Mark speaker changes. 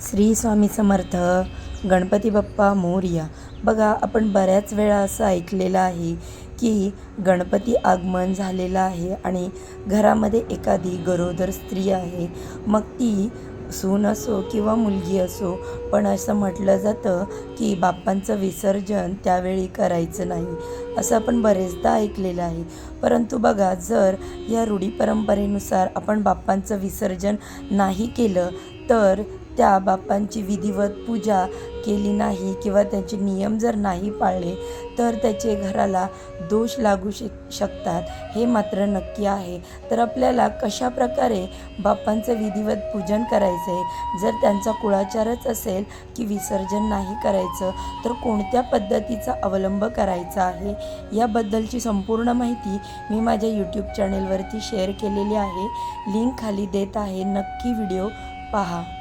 Speaker 1: श्री स्वामी समर्थ गणपती बाप्पा मोरया. बघा आपण बऱ्याच वेळा असं ऐकलेलं आहे की गणपती आगमन झालेलं आहे आणि घरामध्ये एखादी गरोदर स्त्री आहे. मग ती सून असो किंवा मुलगी असो पण असं म्हटलं जातं की बाप्पांचं विसर्जन त्यावेळी करायचं नाही असं आपण बरेचदा ऐकलेलं आहे. परंतु बघा जर या रूढी परंपरेनुसार आपण बाप्पांचं विसर्जन नाही केलं तर त्या बाप्पांची विधिवत पूजा केली नाही किंवा त्यांचे नियम जर नाही पाळले तर त्याचे घराला दोष लागू शक शकतात हे मात्र नक्की आहे. तर आपल्याला कशा प्रकारे बापांचं विधिवत पूजन करायचं आहे जर त्यांचा कुळाचारच असेल की विसर्जन नाही करायचं तर कोणत्या पद्धतीचा अवलंब करायचा आहे? याबद्दलची संपूर्ण माहिती मी माझ्या यूट्यूब चॅनेलवरती शेअर केलेली आहे. लिंक खाली देत आहे. नक्की व्हिडिओ पहा.